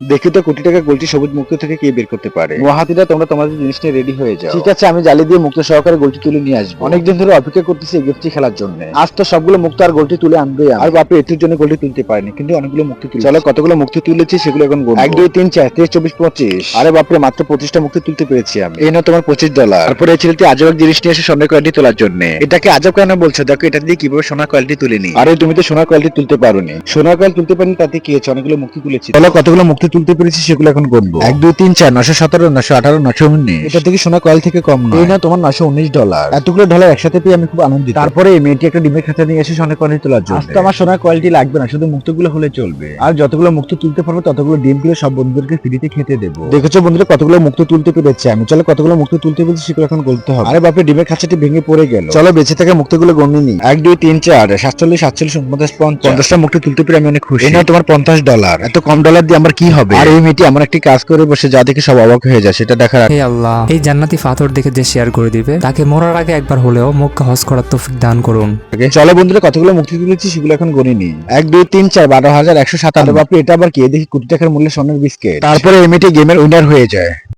দেখি তো কোটি টাকা গোলটি সবুজ মুক্ত থেকে কে বের করতে পারে? মহাতিরা তোমরা তোমাদের জিনিস নিয়ে রেডি হয়ে যাও। ঠিক আছে আমি জালি দিয়ে মুক্ত সহকারে গোলটি তুলে নিয়ে আসব। অনেকদিন ধরে অপেক্ষা করতেছি এই গেমটি খেলার জন্য। আজ তো সবগুলো মুক্ত আর গোলটি তুলে আনবে আর বাপরে এটির জন্য গোলটি তুলতে পারিনি কিন্তু অনেকগুলো মুক্তি তুলে চলো কতগুলো মুক্তি তুলেছি সেগুলো এখন গুনবো এক দুই তিন চার তেইশ চব্বিশ পঁচিশ। আরে বাপরে মাত্র পঁচিশটা মুক্তি তুলতে পেরেছি আমি। এই নাও তোমার পঁচিশ ডলার তারপরে এই ছেলেটি আজব জিনিস নিয়ে এসে সোনার কোয়ালিটি তোলার জন্য। এটাকে আজব কেন বলছো? দেখো এটা দিয়ে কীভাবে সোনার কোয়ালিটি তুলে নি আরে তুমি তো সোনার কোয়ালিটি তুলতে পারোনি। সোনার কোয়ালিটি তুলতে পারিনি তাতে কি হচ্ছে অনেকগুলো মুক্তি তুলেছি। চলো কতগুলো মুক্তি তুলতে পেরেছি সেগুলো এখন গুনবো এক দুই তিন চার নশো সতেরো নশো আঠারো নশো উনিশ। এটা থেকে সোনার কয়েল থেকে কম নয়। না তোমার নশো উনিশ ডলার এতগুলো ডলার একসাথে পেয়ে আমি খুব আনন্দিত। তারপরে এই মেয়েটি একটা ডিমের খাতা নিয়ে এসে সোনার কোয়ালিটি তোলার জন্য। আজকে আমার সোনার কোয়ালিটি লাগবে না শুধু মুক্তগুলো হলে চলবে। আর যতগুলো মুক্ত তুলতে পারব ততগুলো ডিম কিনে সব বন্ধুদেরকে ফ্রিতে খেতে দেবো। দেখেছ বন্ধুরা কতগুলো মুক্ত তুলতে পেরেছি আমি? চলো কতগুলো মুক্ত তুলতে পেরেছি সেগুলো এখন বলতে হবে। আরে বাপে ডিমের খাঁচাটি ভেঙে পড়ে গেল। চলো বেঁচে থাকা মুক্তগুলো গণে নি এক দুই তিন চার সাতচল্লিশ সাতচল্লিশ উনপঞ্চাশ পঞ্চাশটা মুক্ত তুলতে পেরে আমি অনেক খুশি। নাও তোমার পঞ্চাশ ডলার এত কম ডলার দিয়ে আমার কি হবে? আর এই মেয়েটি এমন একটি কাজ করে বসে যা দেখে সব অবাক হয়ে যায় সেটা দেখার হে আল্লাহ এই জান্নাতি ফাতর দেখে যে শেয়ার করে দিবে তাকে মরার আগে একবার হলেও মক্কা হজ করার তৌফিক দান করুন। আগে। চলো বন্ধুরা কতগুলো মুক্তি তুলেছি সেগুলো এখন গণে নি এক দুই তিন চার বারো হাজার একশো সাতান্ন। বাপরে এটা আবার কি দেখি? কোটি টাকার মূল্যে স্বর্ণের বিস্কেট। তারপরে এই মেয়েটি গেমের উইনার হয়ে যায়।